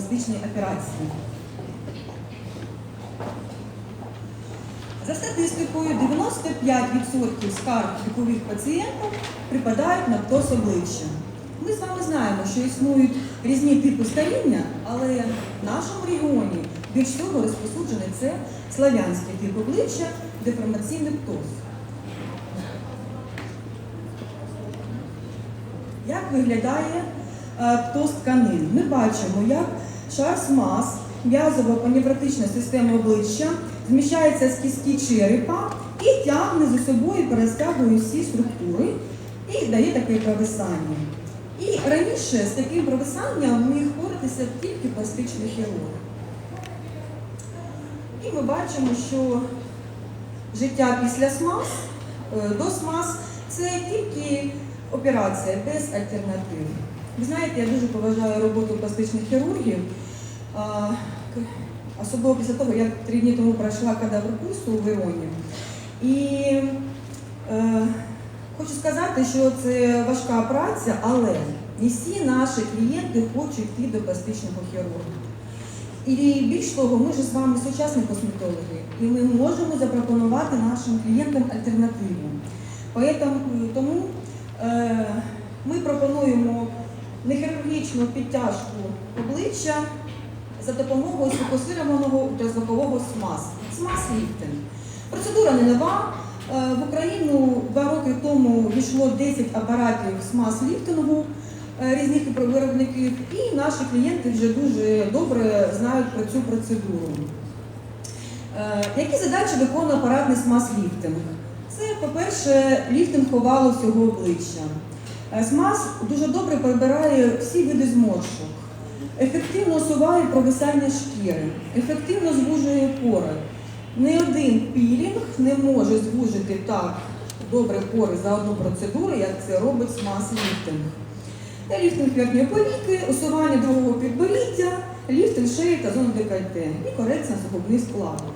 пластичній операції. За статистикою, 95% скарг вікових пацієнтів припадають на птоз обличчя. Ми з вами знаємо, що існують різні типи старіння, але в нашому регіоні більш всього розпосуджений це славянський тип обличчя, деформаційний птоз. Як виглядає е, птоз тканин? Ми бачимо, як шар смаз, м'язово-поневротична система обличчя зміщається з кістки черепа і тягне за собою, перестягує всі структури і дає таке провисання. І раніше з таким провисанням міг впоратися тільки пластичний хірург. І ми бачимо, що життя після смаз, е, до смаз це тільки операція без альтернатив. Ви знаєте, я дуже поважаю роботу пластичних хірургів. Особливо після того, як три дні тому пройшла кадавр курсу у Вероні. І е, хочу сказати, що це важка праця, але не всі наші клієнти хочуть йти до пластичного хірурга. І більш того, ми ж з вами сучасні косметологи, і ми можемо запропонувати нашим клієнтам альтернативу. Тому е, ми пропонуємо нехірургічну підтяжку обличчя за допомогою сфокусированого ультразвукового СМАС. СМАС-ліфтинг. Процедура не нова. Е, В Україну два роки тому війшло 10 апаратів СМАС-ліфтингу е, різних виробників, і наші клієнти вже дуже добре знають про цю процедуру. Е, Які задачі виконує апаратний СМАС-ліфтинг? Це, по-перше, ліфтинг овалу всього обличчя. Е, СМАС дуже добре прибирає всі види зморшок, ефективно усуває провисання шкіри, ефективно звужує пори. Ні один пілінг не може звужити так добре пори за одну процедуру, як це робить СМАС-ліфтинг. Ліфтинг верхньої повіки, усування другого підборіддя, ліфтинг шиї та зони декольте і корекція сугубних складок.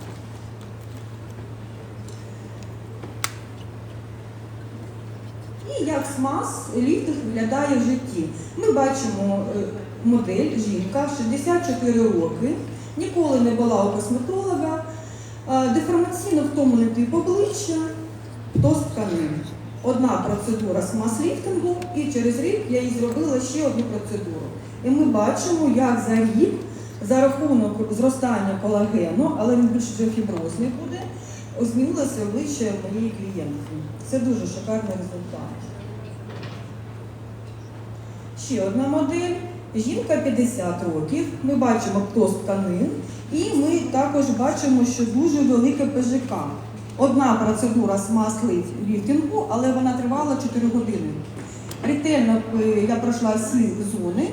І як СМАС ліфтинг виглядає в житті. Ми бачимо е, модель, жінка, 64 роки, ніколи не була у косметолога, деформаційно втомлений тип обличчя, птоз тканин. Одна процедура СМАС-ліфтингу, і через рік я їй зробила ще одну процедуру. І ми бачимо, як за рік, за рахунок зростання колагену, але він більш вже фіброзний буде, змінилося обличчя моєї клієнтки. Це дуже шикарний результат. Ще одна модель. Жінка 50 років. Ми бачимо птоз тканин, і ми також бачимо, що дуже велике ПЖК. Одна процедура смасли ліфтингу, але вона тривала 4 години. Ретельно е, я пройшла всі зони,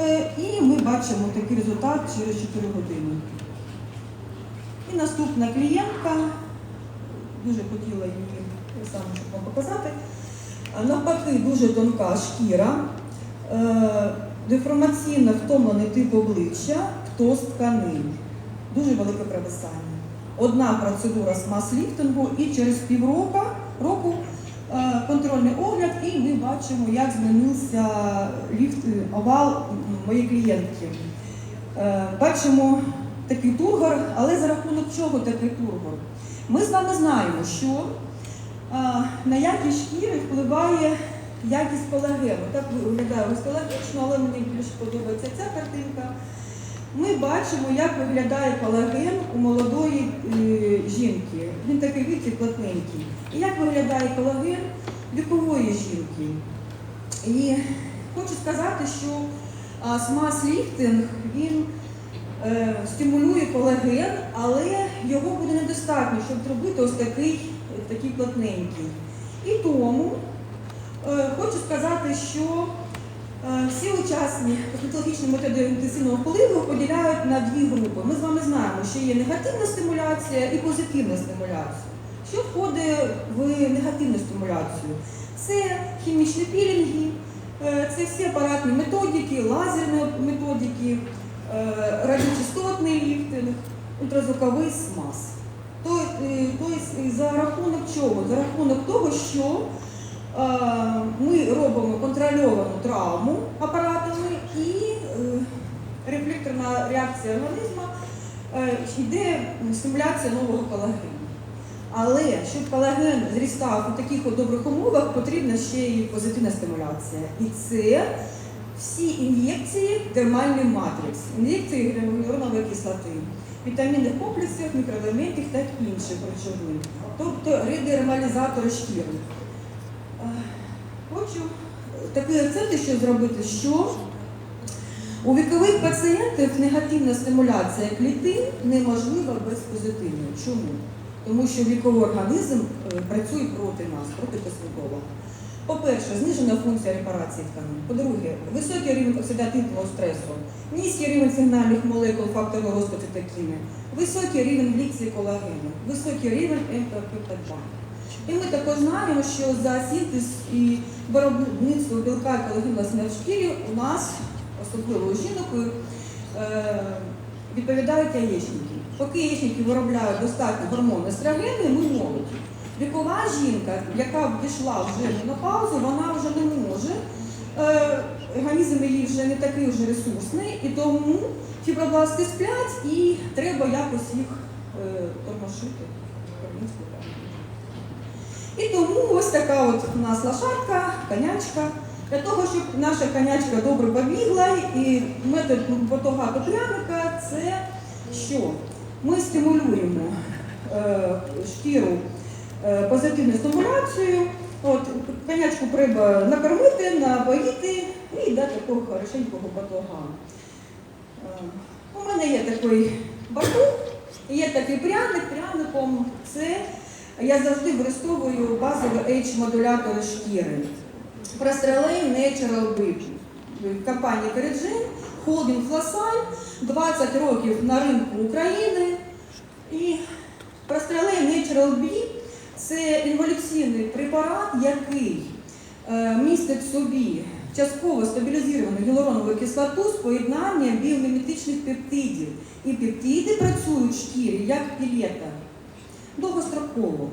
е, і ми бачимо такий результат через 4 години. І наступна клієнтка, дуже хотіла її саме щоб вам показати. Навпаки, дуже тонка шкіра, е, деформаційно втомлений тип обличчя, птоз тканин, дуже велике провисання. Одна процедура з мас-ліфтингу і через півроку року е, контрольний огляд, і ми бачимо, як змінився ліфт, е, овал моєї клієнтки. Бачимо такий тургор, але за рахунок чого такий тургор? Ми з вами знаємо, що на якість шкіри впливає якість колагену. Так виглядає гістологічно, але мені більш подобається ця картинка. Ми бачимо, як виглядає колаген у молодої е, жінки. Він такий віці плотненький. І як виглядає колаген вікової жінки. І хочу сказати, що смаз-ліфтинг він стимулює колаген, але його буде недостатньо, щоб зробити ось такий, такий плотненький. І тому е, хочу сказати, що е, всі учасні косметологічні методи інтенсивного впливу поділяють на дві групи. Ми з вами знаємо, що є негативна стимуляція і позитивна стимуляція. Що входить в негативну стимуляцію? Це хімічні пілінги, е, це всі апаратні методики, лазерні методики, е, радіочастотний ліфтинг, ультразвуковий смаз. Тобто е, за рахунок чого? За рахунок того, що е, ми робимо контрольовану травму апаратами і е, рефлекторна реакція організму, е, йде стимуляція нового колагену. Але щоб колаген зрістав у таких от добрих умовах, потрібна ще й позитивна стимуляція. І це всі ін'єкції дермальний матрикс, ін'єкції гіалуронової кислоти, вітамінних комплексів, мікроелементів та інших речовин, тобто редермалізатори шкіри. Е, Хочу такий акцент ще зробити, що у вікових пацієнтів негативна стимуляція клітин неможлива без позитивної. Чому? Тому що віковий організм е, працює проти нас, проти кислотного. По-перше, знижена функція репарації тканин. По-друге, високий рівень оксидативного стресу, низький рівень сигнальних молекул фактору росту цитокіни, високий рівень гліксії колагену, високий рівень МПП2. І ми також знаємо, що за синтез і виробництво білка і колагену в шкірі у нас, особливо у жінок, е, відповідають яєчники. Поки яєчники виробляють достатньо гормону естрогену, ми молоді. Вікова жінка, яка пішла вже в менопаузу, вона вже не може, е, організм її вже не такий вже ресурсний, і тому фібробласти сплять і треба якось їх е, тормошити. І тому ось така от у нас лошадка, конячка. Для того, щоб наша конячка добре побігла, і метод батога пряника це що? Ми стимулюємо е, шкіру е, позитивною стимуляцією. От, конячку треба накормити, напоїти і дати такого хорошенького батога. Е, у мене є такий батуг, є такий пряник, пряником це я завжди використовую базові H-модулятори шкіри. Прострелей Natural Bip. Компанія Кереджин, холдинг Фласаль, 20 років на ринку України. І Прострелей Natural Bip – це інволюційний препарат, який е, містить в собі частково стабілізовану гіалуронову кислоту з поєднанням біоміметичних пептидів. І пептиди працюють в шкірі як пілета довгостроково.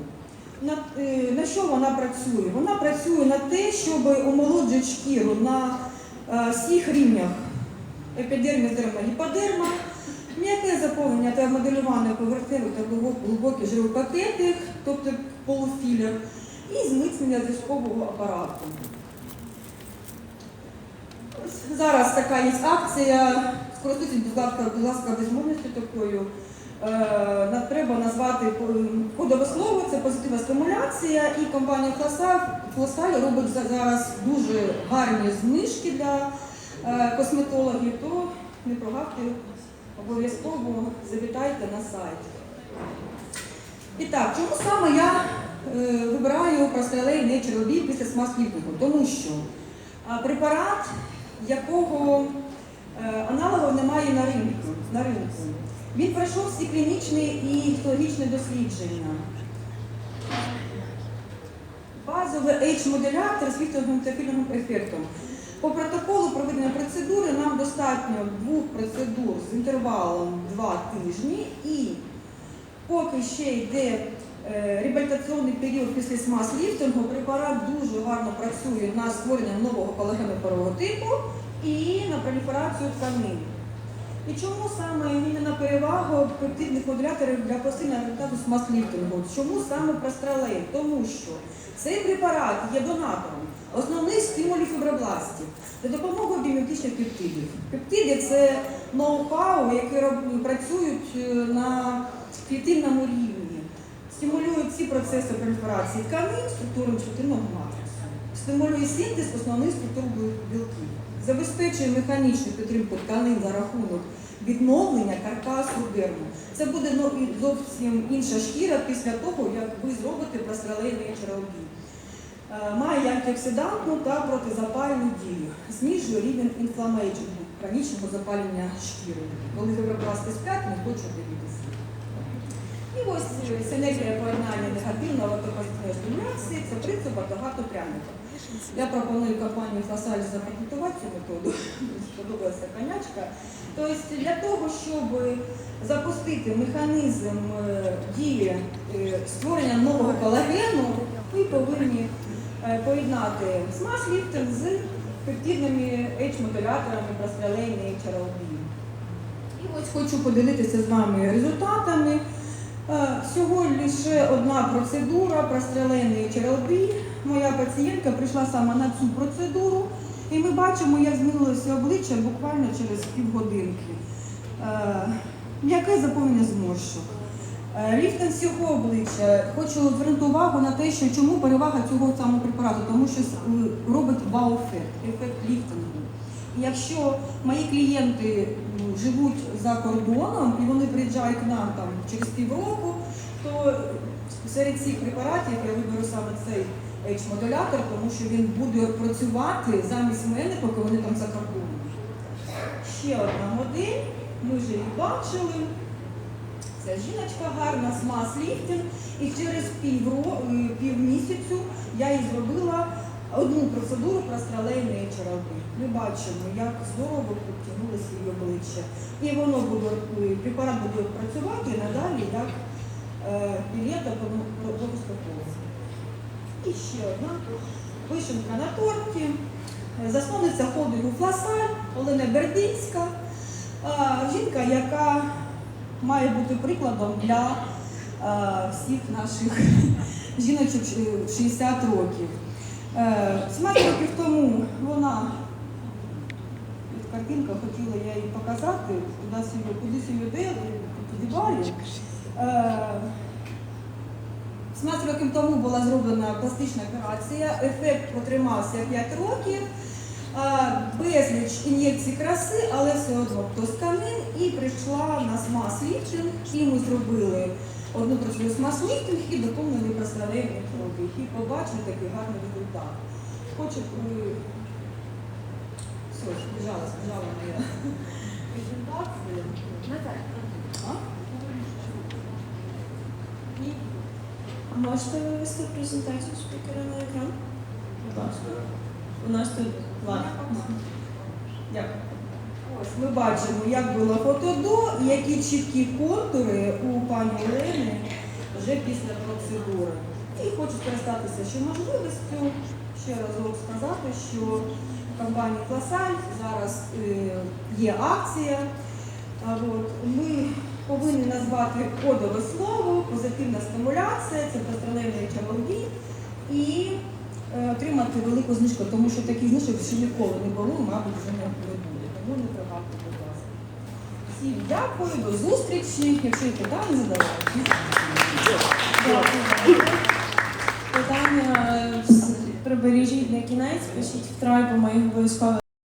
На, е, на що вона працює? Вона працює на те, щоб омолоджувати шкіру на е, всіх рівнях епідерміс, дерма, гіподерма, м'яке заповнення та моделювання поверхневих та глибок- глибоких жирових пакетів, тобто полуфілер, і зміцнення зв'язкового апарату. Ось Зараз така є акція, скористуйтесь, будь ласка, безмовністю такою. Е, треба назвати е, кодове слово, це позитивна стимуляція, і компанія Флосаль робить за- зараз дуже гарні знижки для е, косметологів, то не прогавте, обов'язково завітайте на сайт. І так, чому саме я прострелей Nature Bee після смаз-ліфтингу? Тому що препарат, якого е, аналогів немає на ринку. На ринку. Він пройшов всі клінічні і гістологічні дослідження. Базовий H-моделятор з фітогемтофільним ефектом. По протоколу проведення процедури нам достатньо двох процедур з інтервалом 2 тижні і поки ще йде реабілітаційний період після смаз-ліфтингу, препарат дуже гарно працює на створення нового колагеноперового типу і на проліферацію тканин. І чому саме іменно перевагу пептидних модуляторів для посильного результату з масліфтингу? Чому саме прострелей? Тому що цей препарат є донатором основних стимулів фібробластів за допомогою біомітичних пептидів. Пептиди це ноу-хау, які працюють е, на клітинному рівні, стимулюють всі процеси проліферації тканин, структури клітинного матриксу, стимулює синтез основних структур білків забезпечує механічну підтримку тканин за рахунок відновлення каркасу дерму. Це буде зовсім інша шкіра після того, як ви зробите прострелейний HRLB. Е, Має антиоксидантну та протизапальну дію, знижує рівень інфламейджингу, хронічного запалення шкіри. Коли фібробласти сплять, не хочуть дивитися. І ось е, синергія поєднання негативного та стимуляції це принцип багато пряника. Я пропоную компанії Фасаль запатентувати цю методу, сподобалася конячка. Тобто для того, щоб запустити механізм е, дії е, створення нового колагену, ви повинні поєднати смаз-ліфтинг з пептидними H-модуляторами прострелейний HRLB. І Ось хочу поділитися з вами результатами. Е, Всього лише одна процедура прострелений HRLB. Моя пацієнтка прийшла саме на цю процедуру, і ми бачимо, як змінилося обличчя буквально через півгодинки. Е, М'яке заповнення зморшок. Е, Ліфтинг всього обличчя. Хочу звернути увагу на те, що чому перевага цього самого препарату, тому що е, робить вау-ефект, ефект ліфтингу. Якщо мої клієнти живуть за кордоном і вони приїжджають к нам там через півроку, то серед цих препаратів я виберу саме цей H-модулятор, тому що він буде працювати замість мене, поки вони там за кордоном. Ще одна модель, ми вже її бачили. Ця жіночка гарна, смаз ліфтинг, і через е, півмісяцю я їй зробила одну процедуру простралейної черепи. Ми бачимо, як здорово підтягнулося її обличчя. І воно буде, препарат буде працювати надалі як е, пілета поступово. І ще одна вишенка на торті. Засновниця холдингу Фласаль Олена Бердинська. Жінка, яка має бути прикладом для е, всіх наших жіночок е, 60 років. Е, 17 років тому вона картинка хотіла я їй показати, кудись її, кудись її подівали. Е, 17 років тому була зроблена пластична операція, ефект протримався 5 років. Безліч ін'єкцій краси, але все одно тосканин і прийшла на смаз-ліфтинг, і ми зробили одну процедуру смаз-ліфтинг і доповнили проставлення крові. І побачили такий гарний результат. Хочу е, все, збіжала, збіжала моя презентація. Можете вивести презентацію спікера на екран? У нас тут лайв. Дякую. Ось ми бачимо, як було фото до і які чіткі контури у пані Олени вже після процедури. І хочу скористатися ще можливістю ще разок сказати, що у компанії Класаль зараз е, є акція. Ми повинні назвати кодове слово, позитивна стимуляція, це пространення чоловік і отримати велику знижку, тому що таких знижок ще ніколи не було, мабуть, вже не буде. Тому не пригадуйте, будь ласка. Всім дякую, до зустрічі. Якщо є питання, задавайте. Питання е, прибережіть на кінець, пишіть в трайбу, ми їх